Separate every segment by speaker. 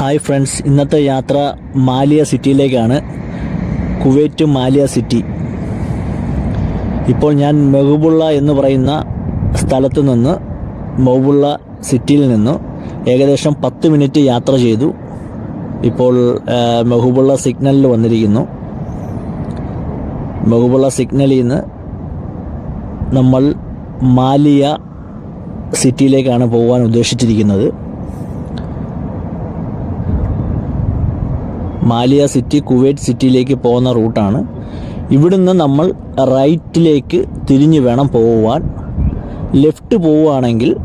Speaker 1: Hi friends ഇന്നത്തെ യാത്ര Maliya സിറ്റിയിലേക്കാണ്. Kuwait Maliya city. ഇപ്പോൾ ഞാൻ മെഹബുള്ള എന്ന് പറയുന്ന സ്ഥലത്ത് നിന്ന് മെഹബുള്ള സിറ്റിയിൽ നിന്ന്. ഏകദേശം പത്ത് മിനിറ്റ് യാത്ര ചെയ്തു. ഇപ്പോൾ മെഹബുള്ള സിഗ്നലിൽ വന്നിരിക്കുന്നു. മെഹബുള്ള സിഗ്നലിൽ നിന്ന് നമ്മൾ മാലിയ സിറ്റിയിലേക്കാണ് പോകാൻ ഉദ്ദേശിച്ചിരിക്കുന്നത്. മാലിയ സിറ്റി കുവൈറ്റ് സിറ്റിയിലേക്ക് പോകുന്ന റൂട്ടാണ്. ഇവിടുന്ന് നമ്മൾ റൈറ്റിലേക്ക് തിരിഞ്ഞു വേണം പോകുവാൻ ലെഫ്റ്റ് പോവുകയാണെങ്കിൽ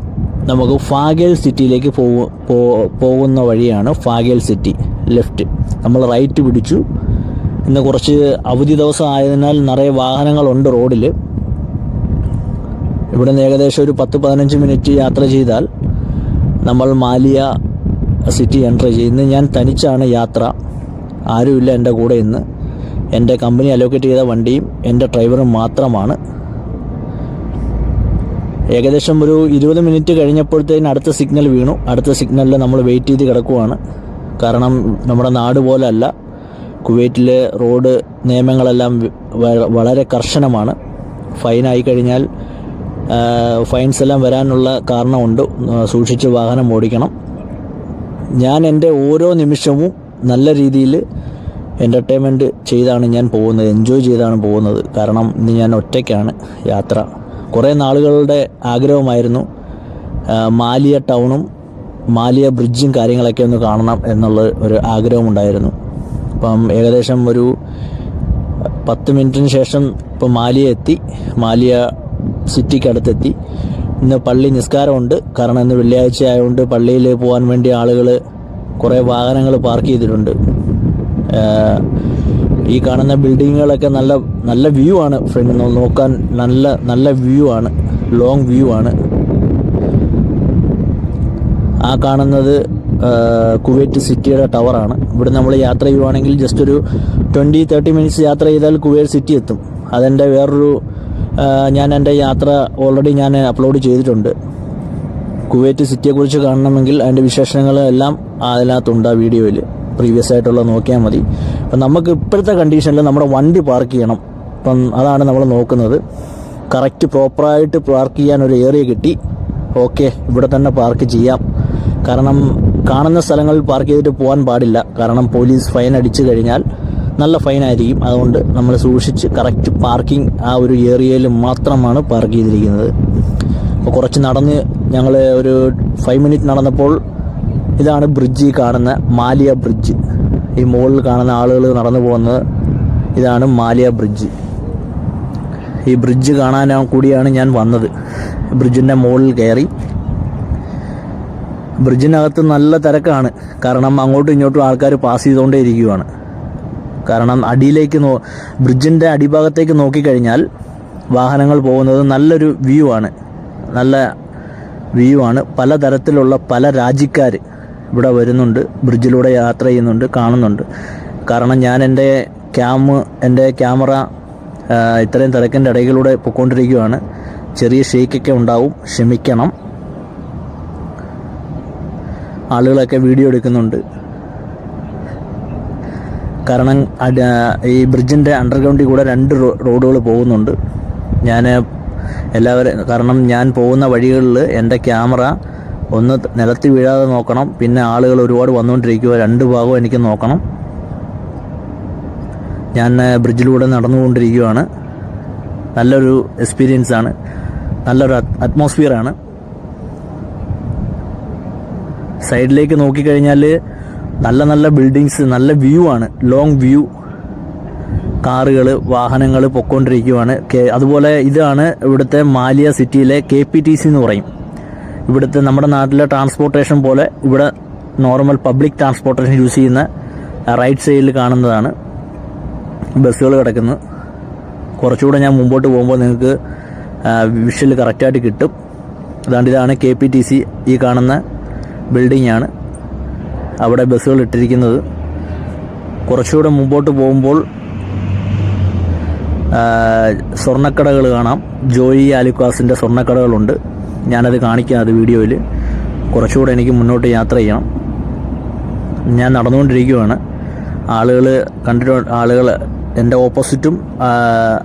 Speaker 1: നമുക്ക് ഫാഗേൽ സിറ്റിയിലേക്ക് പോകു പോകുന്ന വഴിയാണ് ഫാഗേൽ സിറ്റി ലെഫ്റ്റ്. നമ്മൾ റൈറ്റ് പിടിച്ചു. ഇന്ന് കുറച്ച് അവധി ദിവസം ആയതിനാൽ നിറയെ വാഹനങ്ങളുണ്ട് റോഡിൽ. ഇവിടെ നിന്ന് ഏകദേശം ഒരു പത്ത് പതിനഞ്ച് മിനിറ്റ് യാത്ര ചെയ്താൽ നമ്മൾ മാലിയ സിറ്റി എൻട്രി ചെയ്യുന്നു. ഞാൻ തനിച്ചാണ് യാത്ര. ആരുമില്ല എന്റെ കൂടെ ഇന്ന്. എന്റെ കമ്പനി അലോക്കേറ്റ് ചെയ്ത വണ്ടിയും എന്റെ ഡ്രൈവറും മാത്രമാണ്. ഏകദേശം ഒരു ഇരുപത് മിനിറ്റ് കഴിഞ്ഞപ്പോഴത്തേന് അടുത്ത സിഗ്നൽ വീണു. അടുത്ത സിഗ്നലിൽ നമ്മൾ വെയിറ്റ് ചെയ്ത് കിടക്കുവാണ്. കാരണം നമ്മുടെ നാട് പോലെ അല്ല കുവൈറ്റിലെ റോഡ് നിയമങ്ങളെല്ലാം വളരെ കർശനമാണ്. ഫൈൻ ആയി കഴിഞ്ഞാൽ ഫൈൻസ് എല്ലാം വരാനുള്ള കാരണമുണ്ട്. സൂക്ഷിച്ച് വാഹനം ഓടിക്കണം. ഞാൻ എന്റെ ഓരോ നിമിഷവും നല്ല രീതിയിൽ എന്റർടൈൻമെന്റ് ചെയ്താണ് ഞാൻ പോകുന്നത് എൻജോയ് ചെയ്താണ് പോകുന്നത്. കാരണം ഇന്ന് ഞാൻ ഒറ്റയ്ക്കാണ് യാത്ര. കുറേ നാളുകളുടെ ആഗ്രഹമായിരുന്നു മാലിയ ടൗണും മാലിയ ബ്രിഡ്ജും കാര്യങ്ങളൊക്കെ ഒന്ന് കാണണം എന്നുള്ള ഒരു ആഗ്രഹമുണ്ടായിരുന്നു അപ്പം ഏകദേശം ഒരു പത്ത് മിനിറ്റിന് ശേഷം ഇപ്പോൾ മാലിയ എത്തി. മാലിയ സിറ്റിക്ക് അടുത്തെത്തി ഇന്ന് പള്ളി നിസ്കാരമുണ്ട്. കാരണം ഇന്ന് വെള്ളിയാഴ്ച ആയതുകൊണ്ട് പള്ളിയിൽ പോകാൻ വേണ്ടി ആളുകൾ കുറേ വാഹനങ്ങൾ പാർക്ക് ചെയ്തിട്ടുണ്ട്. ഈ കാണുന്ന ബിൽഡിങ്ങുകളൊക്കെ നല്ല നല്ല വ്യൂ ആണ് ഫ്രണ്ട് നോക്കാൻ നല്ല നല്ല വ്യൂ ആണ്. ലോങ് വ്യൂ ആണ്. ആ കാണുന്നത് കുവൈറ്റ് സിറ്റിയുടെ ടവറാണ് ഇവിടെ നമ്മൾ യാത്ര ചെയ്യുവാണെങ്കിൽ ജസ്റ്റ് ഒരു ട്വന്റി തേർട്ടി മിനിറ്റ്സ് യാത്ര ചെയ്താൽ കുവൈറ്റ് സിറ്റി എത്തും. അതെന്റെ വേറൊരു ഞാൻ എന്റെ യാത്ര ഓൾറെഡി ഞാൻ അപ്ലോഡ് ചെയ്തിട്ടുണ്ട്. കുവൈറ്റ് സിറ്റിയെക്കുറിച്ച് കാണണമെങ്കിൽ അതിന്റെ വിശേഷങ്ങൾ എല്ലാം അതിനകത്തുണ്ട് ആ വീഡിയോയിൽ പ്രീവിയസ് ആയിട്ടുള്ള നോക്കിയാൽ മതി. അപ്പം നമുക്ക് ഇപ്പോഴത്തെ കണ്ടീഷനിൽ നമ്മുടെ വണ്ടി പാർക്ക് ചെയ്യണം. അപ്പം അതാണ് നമ്മൾ നോക്കുന്നത്. കറക്റ്റ് പ്രോപ്പറായിട്ട് പാർക്ക് ചെയ്യാൻ ഒരു ഏരിയ കിട്ടി. ഓക്കെ ഇവിടെ തന്നെ പാർക്ക് ചെയ്യാം. കാരണം കാണുന്ന സ്ഥലങ്ങളിൽ പാർക്ക് ചെയ്തിട്ട് പോകാൻ പാടില്ല. കാരണം പോലീസ് ഫൈൻ അടിച്ചു കഴിഞ്ഞാൽ നല്ല ഫൈൻ ആയിരിക്കും. അതുകൊണ്ട് നമ്മൾ സൂക്ഷിച്ച് കറക്റ്റ് പാർക്കിംഗ് ആ ഒരു ഏരിയയിൽ മാത്രമാണ് പാർക്ക് ചെയ്തിരിക്കുന്നത്. അപ്പോൾ കുറച്ച് നടന്ന് ഞങ്ങൾ ഒരു ഫൈവ് മിനിറ്റ് നടന്നപ്പോൾ ഇതാണ് ബ്രിഡ്ജ് കാണുന്ന മാലിയ ബ്രിഡ്ജ് ഈ മുകളിൽ കാണുന്ന ആളുകൾ നടന്നു പോകുന്നത് ഇതാണ് മാലിയ ബ്രിഡ്ജ് ഈ ബ്രിഡ്ജ് കാണാൻ കൂടിയാണ് ഞാൻ വന്നത്. ബ്രിഡ്ജിന്റെ മുകളിൽ കയറി. ബ്രിഡ്ജിനകത്ത് നല്ല തിരക്കാണ്. കാരണം അങ്ങോട്ടും ഇങ്ങോട്ടും ആൾക്കാർ പാസ് ചെയ്തുകൊണ്ടേ ഇരിക്കുകയാണ് കാരണം അടിയിലേക്ക് നോ ബ്രിഡ്ജിന്റെ അടിഭാഗത്തേക്ക് നോക്കിക്കഴിഞ്ഞാൽ വാഹനങ്ങൾ പോകുന്നത് നല്ലൊരു വ്യൂ ആണ്. നല്ല വ്യൂ ആണ്. പലതരത്തിലുള്ള പല രാജ്യക്കാർ ഇവിടെ വരുന്നുണ്ട്. ബ്രിഡ്ജിലൂടെ യാത്ര ചെയ്യുന്നുണ്ട് കാണുന്നുണ്ട്. കാരണം ഞാൻ എന്റെ ക്യാം എന്റെ ക്യാമറ ഇത്രയും തിരക്കിന്റെ ഇടയിലൂടെ പൊയ്ക്കൊണ്ടിരിക്കുകയാണ്. ചെറിയ ഷേക്കൊക്കെ ഉണ്ടാവും. ക്ഷമിക്കണം. ആളുകളൊക്കെ വീഡിയോ എടുക്കുന്നുണ്ട്. കാരണം ഈ ബ്രിഡ്ജിന്റെ അണ്ടർഗ്രൗണ്ടിൽ കൂടെ രണ്ട് റോഡുകൾ പോകുന്നുണ്ട്. ഞാൻ എല്ലാവരും കാരണം ഞാൻ പോകുന്ന വഴികളിൽ എന്റെ ക്യാമറ ഒന്ന് നിലത്ത് വീഴാതെ നോക്കണം. പിന്നെ ആളുകൾ ഒരുപാട് വന്നുകൊണ്ടിരിക്കുക. രണ്ട് ഭാഗവും എനിക്ക് നോക്കണം. ഞാൻ ബ്രിഡ്ജിലൂടെ നടന്നുകൊണ്ടിരിക്കുകയാണ്. നല്ലൊരു എക്സ്പീരിയൻസ് ആണ്. നല്ലൊരു അറ്റ്മോസ്ഫിയറാണ് സൈഡിലേക്ക് നോക്കിക്കഴിഞ്ഞാൽ നല്ല നല്ല ബിൽഡിങ്സ് നല്ല വ്യൂ ആണ്. ലോങ് വ്യൂ കാറുകൾ വാഹനങ്ങൾ പൊക്കോണ്ടിരിക്കുകയാണ് അതുപോലെ ഇതാണ് ഇവിടുത്തെ മാലിയ സിറ്റിയിലെ കെ പി ടി സി എന്ന് പറയും. ഇവിടുത്തെ നമ്മുടെ നാട്ടിലെ ട്രാൻസ്പോർട്ടേഷൻ പോലെ ഇവിടെ നോർമൽ പബ്ലിക് ട്രാൻസ്പോർട്ടേഷൻ യൂസ് ചെയ്യുന്ന റൈറ്റ് സൈഡിൽ കാണുന്നതാണ് ബസ്സുകൾ കിടക്കുന്നത്. കുറച്ചുകൂടെ ഞാൻ മുമ്പോട്ട് പോകുമ്പോൾ നിങ്ങൾക്ക് വിഷ്വൽ കറക്റ്റായിട്ട് കിട്ടും. അതാണ്ട് ഇതാണ് കെ പി ടി സി ഈ കാണുന്ന ബിൽഡിംഗ് ആണ്. അവിടെ ബസ്സുകൾ ഇട്ടിരിക്കുന്നത്. കുറച്ചുകൂടെ മുമ്പോട്ട് പോകുമ്പോൾ സ്വർണക്കടകൾ കാണാം. ജോയി ആലിക്വാസിന്റെ സ്വർണക്കടകളുണ്ട്. ഞാനത് കാണിക്കാം അത് വീഡിയോയിൽ. കുറച്ചുകൂടെ എനിക്ക് മുന്നോട്ട് യാത്ര ചെയ്യണം. ഞാൻ നടന്നുകൊണ്ടിരിക്കുകയാണ് ആളുകൾ കണ്ടിട്ട് ആളുകൾ എന്റെ ഓപ്പോസിറ്റും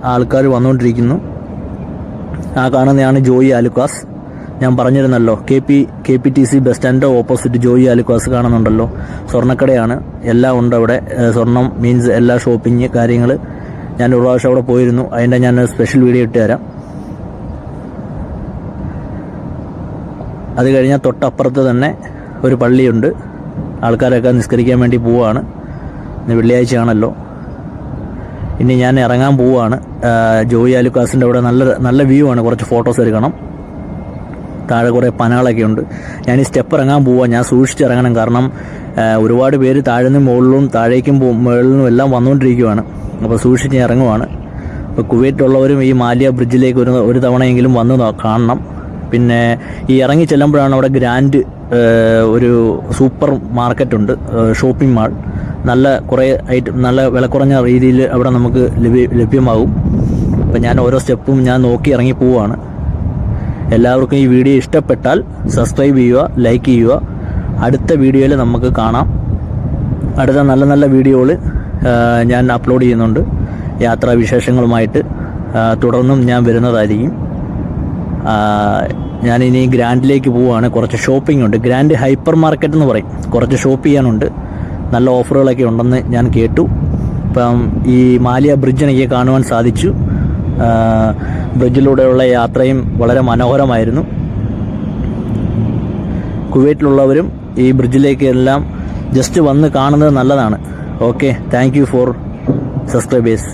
Speaker 1: ആൾക്കാർ വന്നുകൊണ്ടിരിക്കുന്നു. ആ കാണുന്നതാണ് ജോയി ആലുക്കാസ്. ഞാൻ പറഞ്ഞിരുന്നല്ലോ K P K P T C bus stand opposite Joy Alukkas കാണുന്നുണ്ടല്ലോ. സ്വർണക്കടയാണ്. എല്ലാം ഉണ്ട് അവിടെ. സ്വർണം മീൻസ് എല്ലാ ഷോപ്പിംഗ് കാര്യങ്ങൾ ഞാൻ ഒരു പ്രാവശ്യം അവിടെ പോയിരുന്നു. അതിന്റെ ഞാൻ സ്പെഷ്യൽ വീഡിയോ ഇട്ട് തരാം. അത് കഴിഞ്ഞാൽ തൊട്ടപ്പുറത്ത് തന്നെ ഒരു പള്ളിയുണ്ട്. ആൾക്കാരൊക്കെ നിസ്കരിക്കാൻ വേണ്ടി പോവുകയാണ് ഇന്ന് വെള്ളിയാഴ്ചയാണല്ലോ. ഇനി ഞാൻ ഇറങ്ങാൻ പോവുകയാണ് ജോയി അലുക്കാസിന്റെ അവിടെ നല്ല നല്ല വ്യൂ ആണ്. കുറച്ച് ഫോട്ടോസ് എടുക്കണം. താഴെ കുറേ പനകളൊക്കെ ഉണ്ട്. ഞാൻ ഈ സ്റ്റെപ്പ് ഇറങ്ങാൻ പോവാ. ഞാൻ സൂക്ഷിച്ച് ഇറങ്ങണം. കാരണം ഒരുപാട് പേര് താഴെ നിന്ന് മുകളിലും താഴേക്കും മുകളിലും എല്ലാം വന്നുകൊണ്ടിരിക്കുവാണ്. അപ്പോൾ സൂക്ഷിച്ച് ഇറങ്ങുവാണ്. ഇപ്പോൾ കുവൈറ്റുള്ളവരും ഈ മാലിയ ബ്രിഡ്ജിലേക്ക് ഒരു ഒരു തവണയെങ്കിലും വന്ന് കാണണം. പിന്നെ ഈ ഇറങ്ങി ചെല്ലുമ്പോഴാണ് അവിടെ ഗ്രാൻഡ് ഒരു സൂപ്പർ മാർക്കറ്റുണ്ട് ഷോപ്പിംഗ് മാൾ. നല്ല കുറേ ഐറ്റം നല്ല വില കുറഞ്ഞ രീതിയിൽ അവിടെ നമുക്ക് ലഭ്യ ലഭ്യമാകും. അപ്പം ഞാൻ ഓരോ സ്റ്റെപ്പും ഞാൻ നോക്കി ഇറങ്ങി പോവുകയാണ് എല്ലാവർക്കും ഈ വീഡിയോ ഇഷ്ടപ്പെട്ടാൽ സബ്സ്ക്രൈബ് ചെയ്യുക ലൈക്ക് ചെയ്യുക. അടുത്ത വീഡിയോയിൽ നമുക്ക് കാണാം. അടുത്ത നല്ല നല്ല വീഡിയോകൾ ഞാൻ അപ്ലോഡ് ചെയ്യുന്നുണ്ട്. യാത്രാ വിശേഷങ്ങളുമായിട്ട്. തുടർന്നും ഞാൻ വരുന്നതായിരിക്കും. ഞാനിനി ഗ്രാൻഡിലേക്ക് പോവുകയാണ്. കുറച്ച് ഷോപ്പിംഗ് ഉണ്ട്. ഗ്രാൻഡ് ഹൈപ്പർ മാർക്കറ്റ് എന്ന് പറയും. കുറച്ച് ഷോപ്പ് ചെയ്യാനുണ്ട്. നല്ല ഓഫറുകളൊക്കെ ഉണ്ടെന്ന് ഞാൻ കേട്ടു. ഇപ്പം ഈ മാലിയ ബ്രിഡ്ജ് എനിക്ക് കാണുവാൻ സാധിച്ചു. ബ്രിഡ്ജിലൂടെയുള്ള യാത്രയും വളരെ മനോഹരമായിരുന്നു. കുവൈറ്റിലുള്ളവരും ഈ ബ്രിഡ്ജിലേക്ക് എല്ലാം ജസ്റ്റ് വന്ന് കാണുന്നത് നല്ലതാണ്. okay thank you for subscribers